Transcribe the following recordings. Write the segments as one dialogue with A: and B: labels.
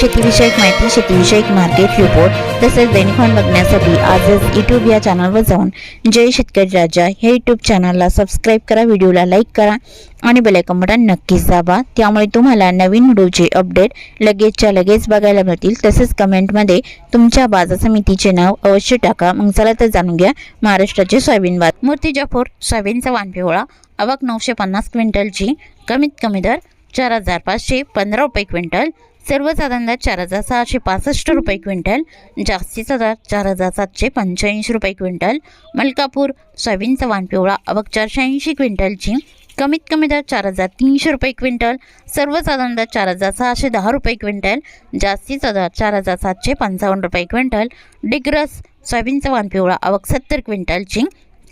A: शेतीविषयक माहिती शेतीविषयक मार्केट रिपोर्ट तसेच दैनिकॉन बघण्यासाठी आजच यूट्यूब या चॅनलवर जाऊन जय शेतकरी राजा हे यूट्यूब चॅनलला सबस्क्राईब करा व्हिडिओला लाईक करा आणि बेलायकन बटन नक्कीच दाबा. त्यामुळे तुम्हाला नवीन व्हिडिओचे अपडेट लगेचच्या लगेच बघायला मिळतील. तसेच कमेंटमध्ये तुमच्या बाजार समितीचे नाव अवश्य टाका. मग चला तर जाणून घ्या महाराष्ट्राचे सोयाबीन बाद मूर्तिजापूर सोयाबीनचा वान पिवळा आवक नऊशे पन्नास क्विंटलची कमीत कमी दर चार हजार पाचशे पंधरा रुपये क्विंटल सर्वसाधारण दर चार हजार सहाशे पासष्ट रुपये क्विंटल जास्तीचा दर चार हजार सातशे पंच्याऐंशी रुपये क्विंटल मलकापूर सोयाबीनचा वाण पिवळा आवक चारशे ऐंशी क्विंटलची कमीत कमी दर चार हजार तीनशे रुपये क्विंटल सर्वसाधारण दर चार हजार सहाशे दहा रुपये क्विंटल जास्तीचा दर चार हजार सातशे पंचावन्न रुपये क्विंटल डिग्रस सोयाबीनचा वाण पिवळा आवक सत्तर क्विंटलची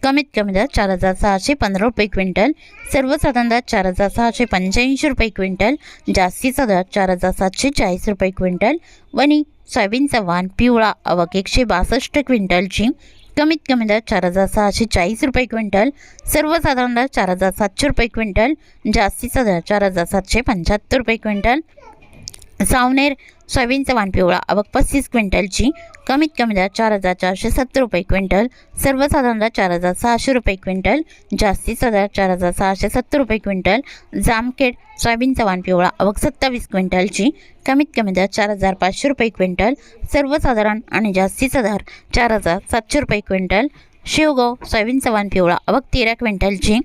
A: कमीत कमी दर चार हजार सहाशे पंधरा रुपये क्विंटल. सर्वसाधारण दर चार हजार सहाशे पंच्याऐंशी रुपये क्विंटल. जास्तीचा दर चार हजार सातशे चाळीस रुपये क्विंटल. वनी सोयाबीनचा वाण पिवळा आवक एकशे बासष्ट क्विंटलची कमीत कमी दर चार हजार सहाशे चाळीस रुपये क्विंटल. सर्वसाधारण दर चार हजार सातशे रुपये क्विंटल. जास्तीचा दर चार हजार सातशे पंच्याहत्तर रुपये क्विंटल. सावनेर सोयाबीनचा वाण पिवळा. अवक पस्तीस क्विंटलची. कमीत कमी दर चार हजार चारशे सत्तर रुपये क्विंटल. सर्वसाधारण दर चार हजार सहाशे रुपये क्विंटल. जास्तीचा दर चार हजार सहाशे सत्तर रुपये क्विंटल. जामखेड सोयाबीनचा वाण पिवळा. अवक सत्तावीस क्विंटलची. कमीत कमी दर चार हजार पाचशे रुपये क्विंटल. सर्वसाधारण आणि जास्तीचा दर चार हजार सातशे रुपये क्विंटल. शेवगाव सोयाबीनचा वाण पिवळा. आवक तेरा क्विंटलची.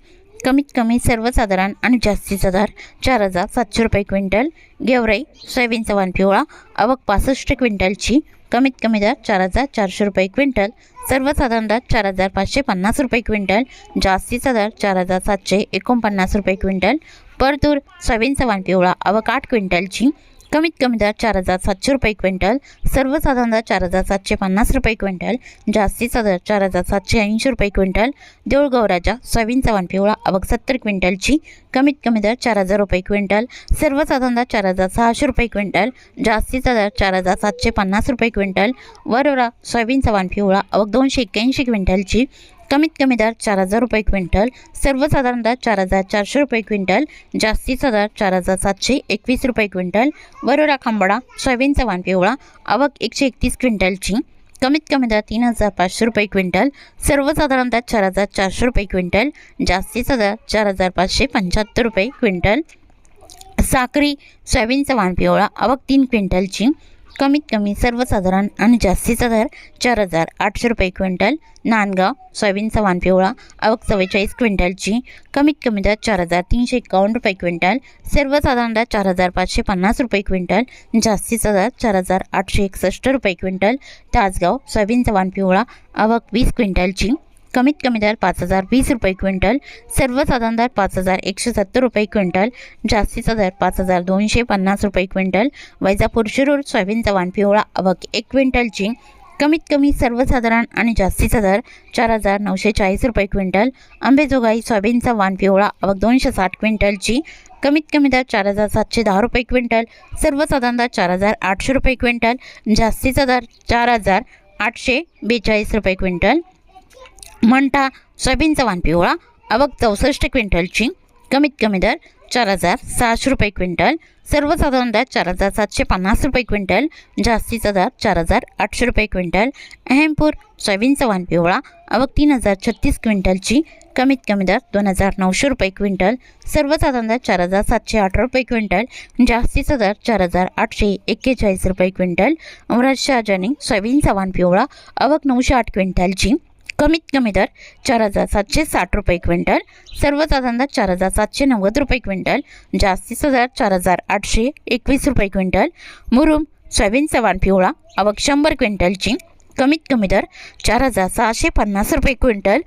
A: कमीत कमी सर्वसाधारण आणि जास्तीचा दर चार हजार सातशे रुपये क्विंटल गेवराई सोयाबीनचा वाण पिवळा आवक पासष्ट क्विंटलची कमीत कमी दर चार हजार चारशे रुपये क्विंटल सर्वसाधारण दर चार हजार पाचशे पन्नास रुपये क्विंटल जास्तीचा दर चार हजार सातशे एकोणपन्नास रुपये क्विंटल परतूर सोयाबीनचा वाण पिवळा आवक आठ क्विंटलची कमीत कमी दर चार हजार सातशे रुपये क्विंटल सर्वसाधारण दर चार हजार सातशे पन्नास रुपये क्विंटल जास्तीचा दर चार हजार सातशे ऐंशी रुपये क्विंटल देऊळगौराच्या सोयाबीनचा वन पिवळा आवक सत्तर क्विंटलची कमीत कमी दर चार हजार रुपये क्विंटल सर्वसाधारण दर चार हजार सहाशे रुपये क्विंटल जास्तीचा दर चार हजार सातशे पन्नास रुपये क्विंटल वरोरा सोयाबीनचा वन पिवळा आवक दोनशे एक्क्याऐंशी क्विंटलची कमीत कमी दर चार हजार रुपये क्विंटल सर्वसाधारण दर चार हजार चारशे रुपये क्विंटल जास्तीचा दर चार हजार सातशे एकवीस रुपये क्विंटल वरोरा खांबडा सोयाबीनचा चव्हाण पिवळा आवक एकशे एकतीस क्विंटलची कमीत कमी दर तीन हजार पाचशे रुपये क्विंटल सर्वसाधारण दर चार हजार चारशे रुपये क्विंटल जास्तीचा दर चार हजार पाचशे पंच्याहत्तर रुपये क्विंटल साखरी सोयाबीनचा वाण पिवळा आवक तीन क्विंटलची कमीत कमी सर्वसाधारण आणि जास्तीचा दर चार हजार आठशे रुपये क्विंटल नांदगाव सोयाबीनचा वाण पिवळा आवक चव्वेचाळीस क्विंटलची कमीत कमी दर चार हजार तीनशे एकावन्न रुपये क्विंटल सर्वसाधारण दर चार हजार पाचशे पन्नास रुपये क्विंटल जास्तीचा दर चार हजार आठशे एकसष्ट रुपये क्विंटल तासगाव सोयाबीनचा वाण पिवळा आवक वीस क्विंटलची कमीत कमी दर पाच हजार वीस रुपये क्विंटल सर्वसाधारण दर पाच हजार एकशे सत्तर रुपये क्विंटल जास्तीचा दर पाच हजार दोनशे पन्नास रुपये क्विंटल वैजापूर शिरूर सोयाबीनचा वाण पिवळा अवक एक क्विंटलची कमीत कमी सर्वसाधारण आणि जास्तीचा दर चार हजार नऊशे चाळीस रुपये क्विंटल अंबेजोगाई सोयाबीनचा वाण पिवळा आवक दोनशे साठ क्विंटलची कमीत कमी दर चार हजार सातशे दहा रुपये क्विंटल सर्वसाधारण दर चार हजार आठशे रुपये क्विंटल जास्तीचा दर चार हजार आठशे बेचाळीस रुपये क्विंटल. मंठा सोयाबीनचा वाण पिवळा अवक चौसष्ट क्विंटलची कमीत कमी दर चार हजार सहाशे रुपये क्विंटल सर्वसाधारण दर चार हजार सातशे पन्नास रुपये क्विंटल जास्तीचा दर चार हजार आठशे रुपये क्विंटल. अहमपूर सोयाबीनचा वाण पिवळा अवक तीन हजार छत्तीस क्विंटलची कमीत कमी दर दोन हजार नऊशे रुपये क्विंटल सर्वसाधारण दर चार हजार सातशे आठ रुपये क्विंटल जास्तीचा दर चार हजार आठशे एक्केचाळीस रुपये क्विंटल. अमराज शहाजानी सोयाबीनचा वाण पिवळा आवक नऊशे आठ क्विंटलची कमीत कमी दर चार हजार सातशे साठ रुपये क्विंटल सर्वसाधारण दर चार हजार सातशे नव्वद रुपये क्विंटल जास्तीचा दर चार हजार आठशे एकवीस रुपये क्विंटल मुरुम सोयाबीनचा वाण पिवळा आवक शंभर क्विंटलची कमीत कमी दर चार हजार सहाशे पन्नास रुपये क्विंटल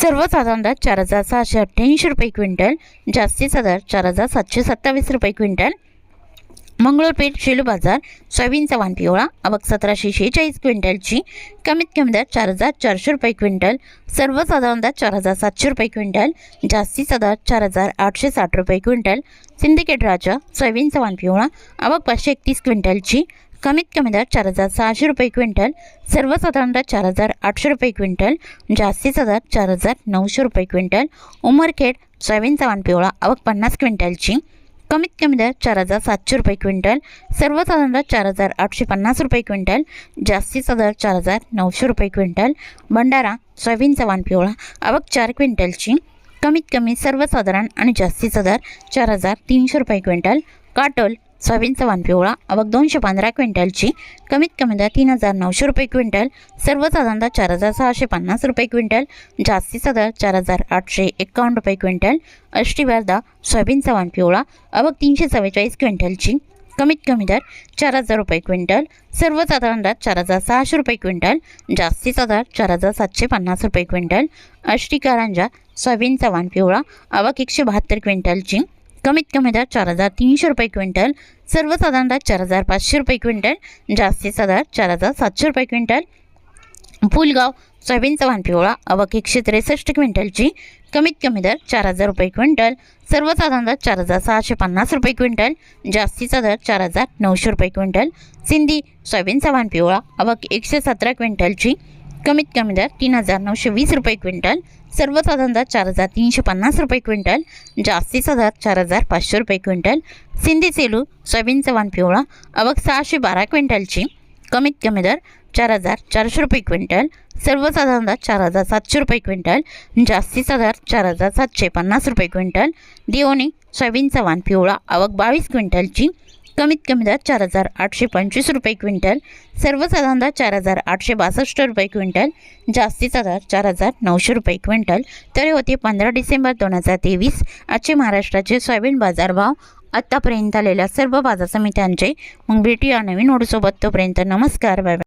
A: सर्वसाधारण दर चार हजार सहाशे अठ्ठ्याऐंशी रुपये क्विंटल जास्तीचा दर चार हजार सातशे सत्तावीस रुपये क्विंटल मंगळूरपेठ शेलू बाजार सोयाबीनचा वाण पिवळा अवक सतराशे शेहेचाळीस क्विंटलची. कमीत कमी दर चार हजार चारशे रुपये क्विंटल. सर्वसाधारण दर चार हजार सातशे रुपये क्विंटल. जास्तीचा दर चार हजार आठशे साठ रुपये क्विंटल. सिंडिकेट राजा सोयाबीनचा वाण पिवळा आवक पाचशे एकतीस क्विंटलची. कमीत कमी दर चार हजार सहाशे रुपये क्विंटल. सर्वसाधारण दर चार हजार आठशे रुपये क्विंटल. जास्तीचा दर चार हजार नऊशे रुपये क्विंटल. उमरखेड सोयाबीनचा वाण पिवळा आवक पन्नास क्विंटलची. कमीत कमी दर चार हजार सातशे रुपये क्विंटल सर्वसाधारण दर चार हजार आठशे पन्नास रुपये क्विंटल जास्तीचा दर चार हजार नऊशे रुपये क्विंटल भंडारा सोयाबीनचा वाण पिवळा अवक चार क्विंटलची कमीत कमी सर्वसाधारण आणि जास्तीचा दर चार हजार तीनशे रुपये क्विंटल काटोल सोयाबीनचा वाण पिवळा अवघ दोनशे पंधरा क्विंटलची कमीत कमी दर तीन हजार नऊशे रुपये क्विंटल सर्वसाधारण चार हजार सहाशे पन्नास रुपये क्विंटल जास्तीचा दर चार हजार आठशे एकावन्न रुपये क्विंटल अष्टीवर्धा सोयाबीनचा वाण पिवळा अवघ तीनशे चव्वेचाळीस क्विंटलची कमीत कमी दर चार हजार रुपये क्विंटल सर्वसाधारण दर चार हजार सहाशे रुपये क्विंटल जास्तीचा दर चार हजार सातशे पन्नास रुपये क्विंटल अष्टी कारंजा सोयाबीनचा वाण पिवळा अवक एकशे बहात्तर क्विंटलची कमीत कमी दर चार हजार तीनशे रुपये क्विंटल सर्वसाधारण दर चार हजार पाचशे रुपये क्विंटल जास्तीचा दर चार हजार सातशे रुपये क्विंटल. फुलगाव सोयाबीनचा चव्हाण पिवळा अवक एकशे त्रेसष्ट क्विंटलची कमीत कमी दर चार हजार रुपये क्विंटल सर्वसाधारण दर चार हजार सहाशे पन्नास रुपये क्विंटल जास्तीचा दर चार हजार नऊशे रुपये क्विंटल. सिंधी सोयाबीनचा चव्हाण पिवळा अवक एकशे सतरा क्विंटलची कमीत कमी दर तीन हजार नऊशे वीस रुपये क्विंटल सर्वसाधारण दर चार हजार तीनशे पन्नास रुपये क्विंटल जास्तीचा दर चार हजार पाचशे रुपये क्विंटल सिंधी सेलू सोयाबीनचा वाण पिवळा अवक सहाशे बारा क्विंटलची कमीत कमी दर चार हजार चारशे रुपये क्विंटल सर्वसाधारण दर चार हजार सातशे रुपये क्विंटल जास्तीचा दर चार हजार सातशे पन्नास रुपये क्विंटल दिओनी सोयाबीनचा वाण पिवळा अवघ बावीस क्विंटलची कमीत कमी दर चार हजार आठशे पंचवीस रुपये क्विंटल सर्वसाधारण दर चार हजार आठशे बासष्ट रुपये क्विंटल जास्तीचा दर चार हजार नऊशे रुपये क्विंटल. तर होते पंधरा डिसेंबर दोन हजार तेवीस. आजचे महाराष्ट्राचे सोयाबीन बाजारभाव आत्तापर्यंत आलेल्या सर्व बाजार समित्यांचे. मग भेटूया नवीन ओढसोबत तोपर्यंत नमस्कार बाय.